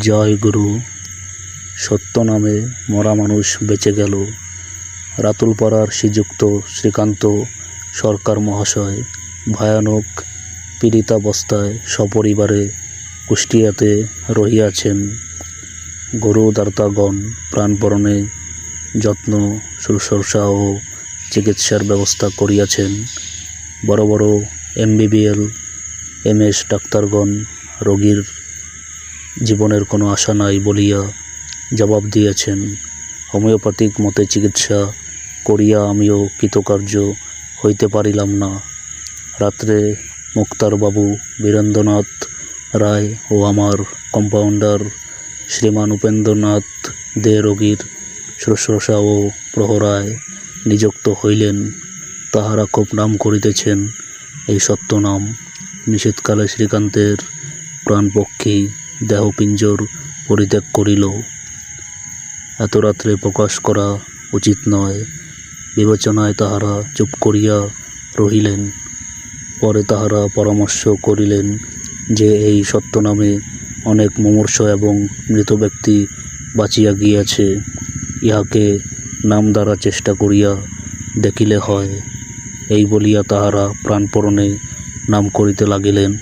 জয় গুরু। সত্য নামে মরা মানুষ বেঁচে গেল। রাতুলপাড়ার শ্রীযুক্ত শ্রীকান্ত সরকার মহাশয় ভয়ানক পীড়িতাবস্থায় সপরিবারে কুষ্টিয়াতে রহিয়াছেন। গরুদার্তাগণ প্রাণপরণে যত্ন শুশ্রূষা ও চিকিৎসার ব্যবস্থা করিয়াছেন। বড় বড় এমবিবিএল, এমএস ডাক্তারগণ, রোগীর জীবনের কোনো আশা নাই বলিয়া জবাব দিয়েছেন, হোমিওপ্যাথিক মতে চিকিৎসা করিয়া আমিও কৃতকার্য হইতে পারিলাম না। রাত্রে মুক্তারবাবু বীরেন্দ্রনাথ রায় ও আমার কম্পাউন্ডার শ্রীমান উপেন্দ্রনাথ দে রোগীর শুশ্রূষা ও প্রহরায় নিযুক্ত হইলেন। তাহারা খুব নাম করিতেছেন এই সত্য নাম। নিষেধকালে শ্রীকান্তের প্রাণপক্ষী দেহপিঞ্জর পরিত্যাগ করিল। এত রাত্রে প্রকাশ করা উচিত নয়। বিবেচনায় তাহারা চুপ করিয়া রহিলেন। পরে তাহারা পরামর্শ করিলেন যে, এই সত্য নামে অনেক মুমূর্ষ এবং মৃত ব্যক্তি বাঁচিয়া গিয়াছে। ইহাকে নাম দ্বারা চেষ্টা করিয়া দেখিলে হয়। এই বলিয়া তাহারা প্রাণপণে নাম করিতে লাগিলেন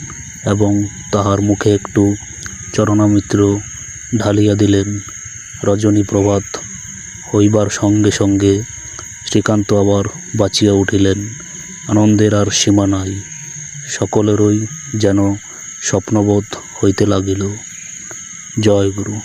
এবং তাহার মুখে একটু চরণামিত্র ঢালিয়া দিলেন। রজনী প্রভাত হইবার সঙ্গে সঙ্গে শ্রীকান্ত আবার বাঁচিয়া উঠিলেন। আনন্দের আর সীমা নাই। সকলেরই যেন স্বপ্নবোধ হইতে লাগিল। জয় গুরু।